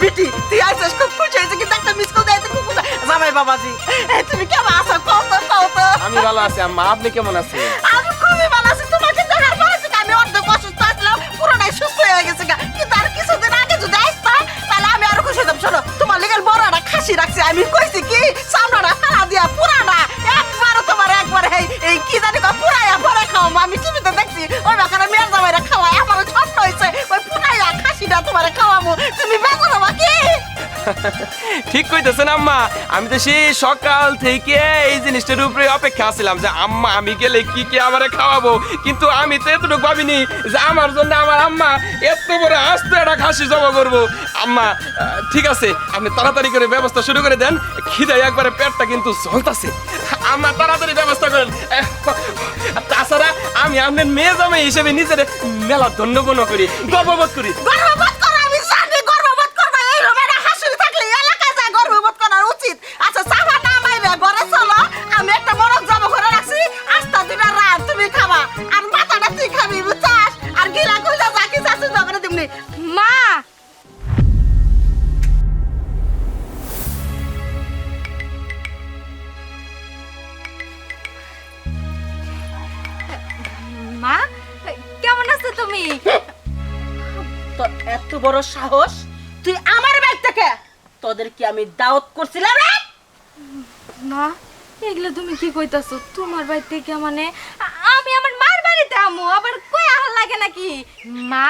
বিটি তুই আইসস খুব খুশি হয়েছে কিন্তু একটা মিস কল দিয়েছে খুব। জামাই বাবাজি তুমি কেমন আছো? কও তো কও তো। আমি ভালো আছি আম্মা। আপনি কেমন আছেন? আমি খুবই ভালো আছি। তোমাকে দেখার পর থেকে আমি অর্ধেক অসুস্থ আসলাম পুরোটাই সুস্থ হয়ে গেছে। কিন্তু আর কিছুদিন আগে যদি আসতা তাহলে আমি আরও খুশি হতাম। শোনো তোমার লিগেল বড় একটা খাসি রাখছি। আমি কইছি কি সামনাটা ফেলা দিয়া পুরাটা একবার তোমার একবার এই কি জানি পুরাইয়া পরে খাও আমি টিভিতে দেখছি ওই বাকারা মেয়ের জামাইরা খাওয়ায় আমারও তুমি বেঁচে দেবা কি ঠিক কইতেছেন আম্মা আমি তো সেই সকাল থেকে এই জিনিসটার উপরে অপেক্ষা আছিলাম যে আম্মা আমি গেলে কি কি আমারে খাওয়াবো? কিন্তু আমি তো এতটুকু ভাবিনি যে আমার জন্য আমার আম্মা এত বড় আস্ত একটা খাসি জমা করব। আম্মা ঠিক আছে আপনি তাড়াতাড়ি করে ব্যবস্থা শুরু করে দেন। খিদায় একবারে পেটটা কিন্তু জ্বলতাছে। আম্মা তাড়াতাড়ি ব্যবস্থা করেন। তাছাড়া আমি আপনার মেয়ে জামাই হিসেবে নিজের মেলা ধন্যবাদ করি গর্ববোধ করি। গর্ববোধ তোর এত বড় সাহস? তুই আমার বাড়ি থেকে? তোদের কি আমি দাওয়াত করছিলাম? রে মা এগুলো তুমি কি কইতাছো? তোমার বাড়ি থেকে মানে আমি আমার মার বাড়িতে আমু আবার কই আহার লাগে নাকি? মা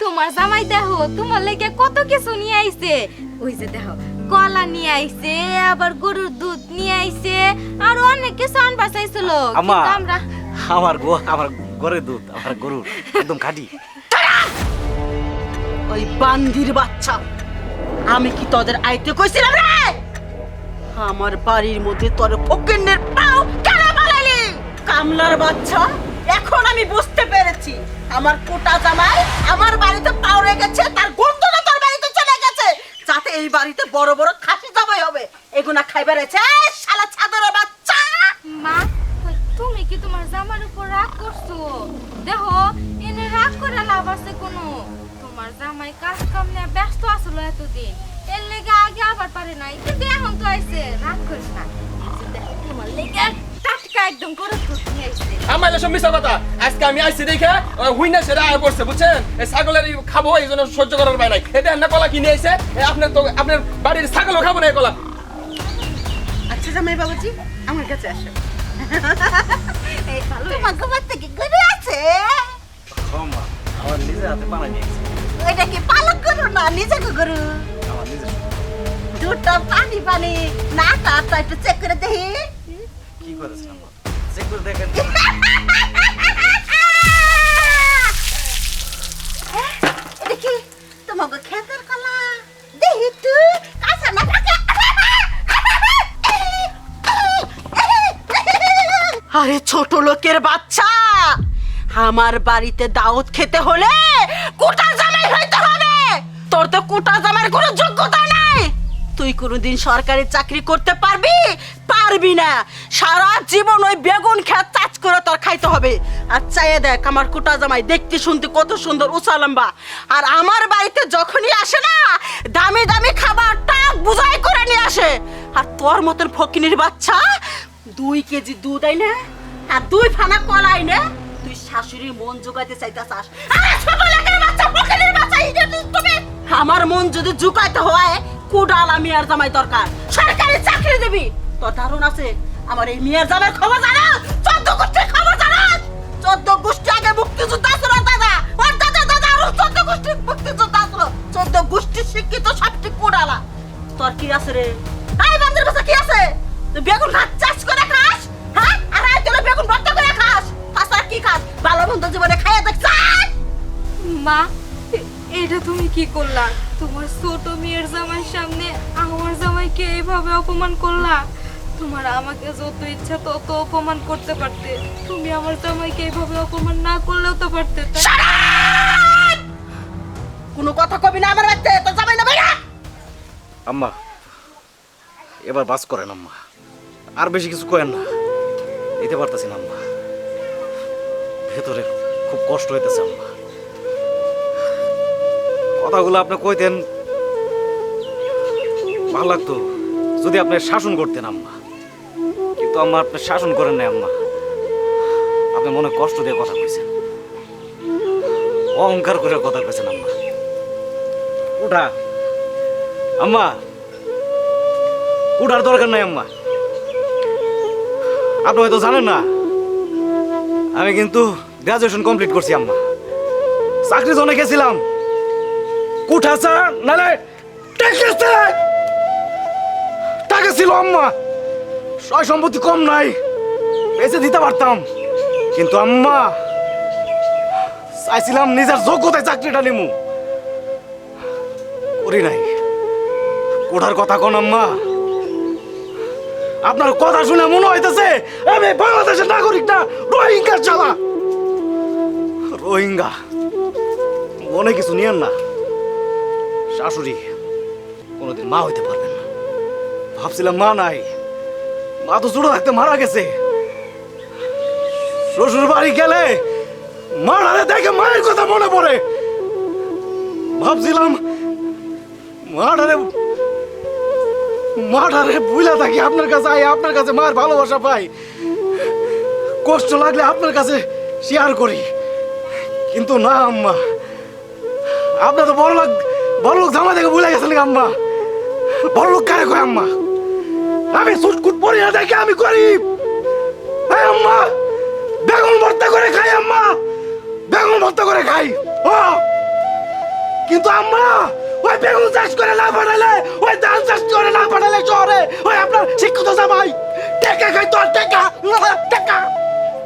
তোমার জামাই দেখো তোমার লেগে কত কিছু নিয়ে আইছে। ওই যে দেখো কলা নিয়ে আইছে আবার গরুর দুধ নিয়ে আইছে আর অনেক কিছু আনবার চাইছিল। আমরা আমার গো আমার গরের দুধ, আমার গরুর, একদম খাঁটি। ওই বান্দির বাচ্চা, আমি কি তোদের আইতে কইছিলাম রে? আমার বাড়ির মধ্যে তোর ফকিন্নের পাও কেন বানালি কামলার বাচ্চা, এখন আমি বুঝতে পেরেছি, আমার কোটা জামাই আমার বাড়িতে পাও রেখেছে, তার গন্তনা তোর বাড়িতে চলে গেছে, যাতে এই বাড়িতে বড় বড় খাসি জামাই হবে। এগুনা খাইবার আছে জামার উপর রাগ করছ? দেখো এনে রাগ করে লাভ আছে কোনো। তোমার জামাই কাজ কাম নিয়ে ব্যস্ত আসলো এতদিন। এর লেগে আগে আবার পারে নাই কিন্তু এখন তো আইছে। রাগ করিস না। তোমার লেগে টাটকা একদম আইছে। আমার এসব মিশা কথা। আজকে আমি আইসি দেখে ওই হুইনা সেটা আয় পড়ছে বুঝছেন? এই ছাগলের খাব এই জন্য সহ্য করার পায় নাই। এটা না কলা কিনে আপনার তো আপনার বাড়ির ছাগলও খাব না কলা। আচ্ছা জামাই বাবাজি আমার কাছে আসো তোমার গোবর থেকে গরু আছে? মা আমার নিজের হাতে বানাই নিয়েছি। এটা কি পালক গরু না নিজে গরু? আমার নিজের দুধটা পানি পানি। না তা একটু চেক করে দেখি। কি করেছেন চেক করে দেখেন। এটা কি? তোমাকে খেতের কলা? দেখি তো কাঁচা না থাকে আরে ছোট লোকের বাচ্চা! আমার বাড়িতে দাওয়াত খেতে হলে কোটা জামাই হইতে হবে! তোর তো কোটা জামাইয়ের কোনো যোগ্যতা নাই! তুই কোনোদিন সরকারি চাকরি করতে পারবি? পারবি না! সারা জীবন ওই বেগুন খেত চাষ করে তোর খাইতে হবে। আর চাইয়ে দেখ, আমার কোটা জামাই দেখতে শুনতে কত সুন্দর, উঁচা লম্বা। আর আমার বাড়িতে যখনই আসে না, দামি দামি খাবার টাক বুঝাই করে নিয়ে আসে। আর তোর মতন ফকিনির বাচ্চা দুই কেজি দুধ আই না আর দুই ফানা কলা আই না তুই শাশুড়ির মন জোগাইতে চাইতাছাস। আরে ছোট লোকের বাচ্চা বাচ্চা, এই যে তুমি। আমার মন যদি জুকাইতে হয়, কুডাল আমি আর জামাই দরকার। সরকারি চাকরি দিবি। তোর ধারণ আছে, আমার এই মেয়ের জামাই খবর জানা? চোদ্দ গোষ্ঠীর খবর জানা? চোদ্দ গোষ্ঠী আগে মুক্তিযুদ্ধ আসলো দাদা। ওর দাদা দাদা, আরও চোদ্দ গোষ্ঠী মুক্তিযুদ্ধ আসলো চোদ্দ গোষ্ঠী শিক্ষিত সবটি কুডালা। তোর কি আছে রে? এই বান্দির বাসা কি আছে? তুই বেগুন ভাত চাষ করে খাস? হ্যাঁ? আর এই তোরা বেগুন ভর্তা করে খাস। তাছাড়া কি খাস? ভালো মন্দ জীবনে খাইয়া দেখছিস মা এটা তুমি কি করলা? তোমার ছোট মেয়ের জামাইয়ের সামনে আমার জামাইকে এইভাবে অপমান করলা? তোমার আমাকে যত ইচ্ছা তত অপমান করতে পারতে। তুমি আমার জামাইকে এইভাবে অপমান না করলেও তো পারতে কোনো কথা কবি না আমার বাচ্চা তো জামাই না ভাইয়া আম্মা এবার বাস করেন আম্মা। আর বেশি কিছু করেন না। দিতে পারতেছি না, আম্মা। ভেতরে খুব কষ্ট হইতেছে, আম্মা। কথাগুলো আপনি কইতেন, ভালো লাগতো যদি আপনি শাসন করতেন, আম্মা। কিন্তু আম্মা, আপনি শাসন করেন না আম্মা। আপনি মনে কষ্ট দিয়ে কথা কইছেন। অহংকার করে কথা কইছেন, আম্মা। উঠা। আম্মা, উঠার দরকার নাই, আম্মা। আপনি হয়তো জানেন না, আমি কিন্তু গ্রাজুয়েশন কমপ্লিট করছি আম্মা। চাকরি জনে গেছিলাম। কুঠা স্যার নালে টাকা ছিল আম্মা, সয় সম্পত্তি কম নাই, বেঁচে দিতে পারতাম। কিন্তু আম্মা, চাইছিলাম নিজের যোগ্যতায় চাকরিটা নিমু। করি নাই। কোঠার কথা কোন আম্মা আপনার কথা শুনে মনে হইতেছে, আমি বাংলাদেশের নাগরিক না রোহিঙ্গার চালা। রোহিঙ্গা? মনে কিছু নিয়েন না। শাশুড়ি, কোনোদিন মা হইতে পারবেন না। ভাবছিলাম মা নাই। মা তো ছোট থাকতে মারা গেছে। শ্বশুর বাড়ি গেলে মারারে দেখে মায়ের কথা মনে পড়ে। ভাবছিলাম মারারে মারারে বুঝলা থাকি, আপনার কাছে আই আপনার কাছে মার ভালোবাসা পাই। কষ্ট লাগলে আপনার কাছে শেয়ার করি। কিন্তু না, আম্মা। আপনার তো বড় লোক বড় লোক জামা দেখে ভুলে গেছেন আম্মা? বড় লোক কারে কয়, আম্মা? আমি সুটকুট পরি না, দেখে আমি গরিব হ্যাঁ আম্মা, বেগুন ভর্তা করে খাই, আম্মা। বেগুন ভর্তা করে খাই ও কিন্তু আম্মা ওই বেগুন চাষ করে না পাঠালে ওই ধান চাষ করে না পাঠালে শহরে ওই আপনার শিক্ষিত জামাই। টেকা খাইতো টেকা টেকা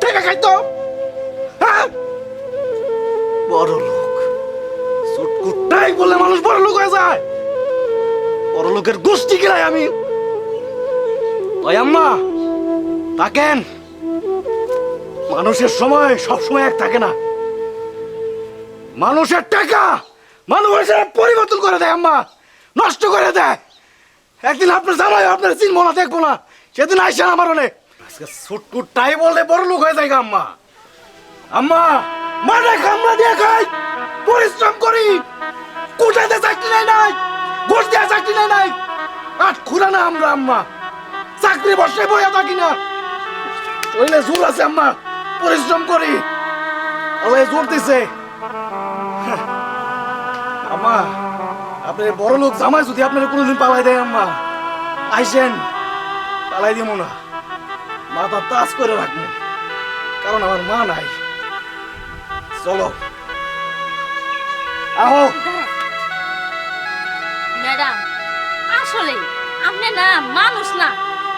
টেকা খাইতো। হ্যাঁ? বড় লোক সুটকুটাই বললে মানুষ বড় লোক হয়ে যায়। বড় লোকের গোষ্ঠী গিলাই আমি। ওই আম্মা থাকেন। মানুষের সময় সবসময় এক থাকে না। মানুষের টাকা। মানুষের পরিবর্তন করে দেয়, আম্মা। নষ্ট করে দেয়। একদিন আপনার জামাই আপনার চিনবো না দেখব না। সেদিন আইসেন আমার আজকে সুটকুটাই বললে বড় লোক হয়ে যায় আম্মা। আম্মা মানে কামড়া দিয়ে খাই, পরিশ্রম করি। কোটাতে চাকরি নাই নাই, ঘুষ দিয়ে চাকরি নাই নাই। আট খুলা না আমরা, আম্মা। চাকরি বসে বইয়া থাকি না। শরীরে জোর আছে, আম্মা। পরিশ্রম করি। আল্লাহ জোর দিছে। আম্মা আপনি বড় লোক জামাই যদি আপনার কোনোদিন পালাই দেয় আম্মা, আইসেন, পালাই দিব না। মাথা তাজ করে রাখব, কারণ আমার মা নাই। চলো। আহো। ম্যাডাম আসলে আপনি না, মানুষ না।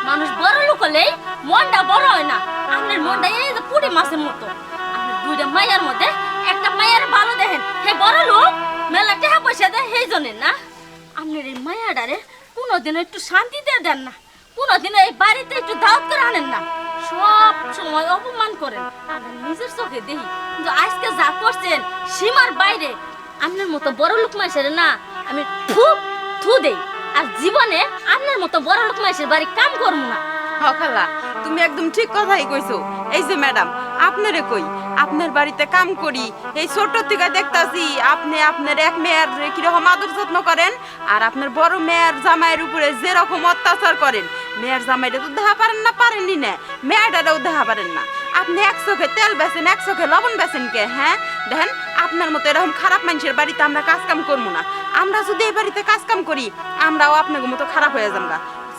মানুষ বড় লোক হলেই মনটা বড় হয় না। আপনার মনটা এই যে পুরি মাছের মতো। আপনার দুইটা মায়ের মধ্যে, একটা মায়ের ভালো দেখেন হে বড় লোক। মেলা টাকা পয়সা দেয় সেই জন্য না? আপনার এই মায়াডারে কোনোদিনও একটু শান্তিতে দেন না। কোনোদিনও এই বাড়িতে একটু দাওয়াত করে আনেন না। সব সময় অপমান করেন। আমি নিজের চোখে দেখি কিন্তু আজকে যা করছেন সীমার বাইরে। আপনার মতো বড় লোক মাসের না আমি থু থু দেই। আর জীবনে আপনার মতো বড় লোক মাসের বাড়ি কাম করব না। হখালা তুমি একদম ঠিক কথাই কইছো। এই যে ম্যাডাম, আপনারে কই? আপনার বাড়িতে কাম করি। এই ছোট থেকে দেখতাছি আপনি আপনার এক মেয়ের কীরকম আদর যত্ন করেন আর আপনার বড় মেয়ের জামাইয়ের উপরে যেরকম অত্যাচার করেন। মেয়ের জামাইটা তো দেখা পারেন না পারেননি না। মেয়েটারাও দেখা পারেন না। আপনি এক চোখে তেল বেচেন এক চোখে লবণ বেচেন কে হ্যাঁ? দেখেন, আপনার মতো এরকম খারাপ মানুষের বাড়িতে আমরা কাজ কাম করব না। আমরা যদি এই বাড়িতে কাজ কাম করি, আমরাও আপনার মতো খারাপ হয়ে যাব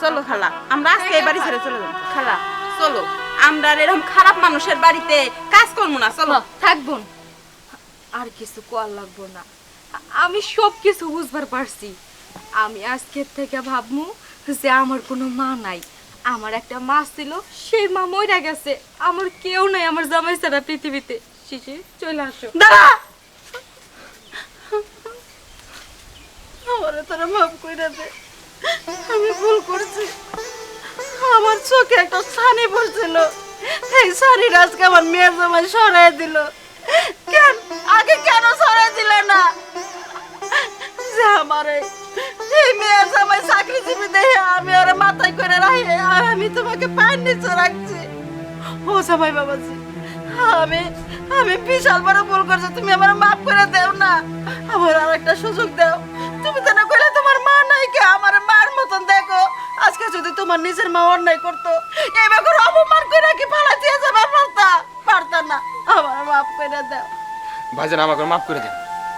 চলো খালা, আমরা আজকে এই বাড়ি ছেড়ে চলে যাব। খালা। চলো আমরা এরকম খারাপ মানুষের বাড়িতে কাজ করব না চলো। থাকব আর কিছু কোয়ার লাগবো না। আমি সব কিছু বুঝবার পারছি। আমি আজকের থেকে ভাবমু যে আমার কোনো মা নাই। আমার একটা মা ছিল সেই মা মরে গেছে। আমার কেউ নাই আমার জামাই ছাড়া পৃথিবীতে। শিশি চলে আসো। দাঁড়া! আমারে তোরা মাফ কইরা দে। আমি ভুল করছি। আমার চোখে একটা ছানি পড়ছিল। এই ছানির আজকে আমার মেয়ের জামাই সরাই দিল। কেন? আগে কেন সরাই দিলে না? যে আমার, এই মেয়ের জামাই চাকরিজীবী দেখে আমি আর মাথায় করে রাখি আমি তোমাকে পায়ের নিচে রাখছি। ও জামাই বাবাজি, আমি আমি বিশাল বড় ভুল করছি, তুমি আমার মাফ করে দেও না। আমার আর একটা সুযোগ দাও। তুমি তো না কইলে তোমার মা নাই কে, আমার মার মতন দেখো। আজকে যদি তোমার নিজের মা অন্যায় করতো এবার করে অপমান করে কি ফালা দিয়ে যাবে পারতা? পারতা না। আমার মাফ করে দাও। ভাইজান আমাকে মাফ করে দেন।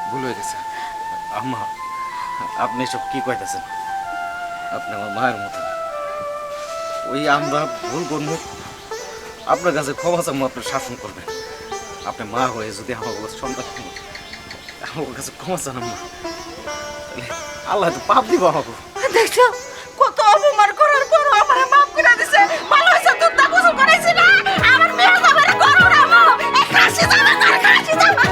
ভুল হয়ে গেছে। আম্মা আপনি সব কি কইতেছেন? আপনি আমার মায়ের মতো ওই আমরা ভুল করব। আপনার কাছে ক্ষমা চাবো আপনার শাসন করবেন। আপনি মা হয়ে যদি আমার কাছে সন্তান আমার কাছে ক্ষমা চান আম্মা। আল্লাহ তো পাপ দিব আমাকে। দেখছ? করে দিছে। ভালো হইছে দুধটা গোসল করাইছি না। আমার মেয়ে যাবে গরম রামো এই কাশি যাবে কার কাশি যাবে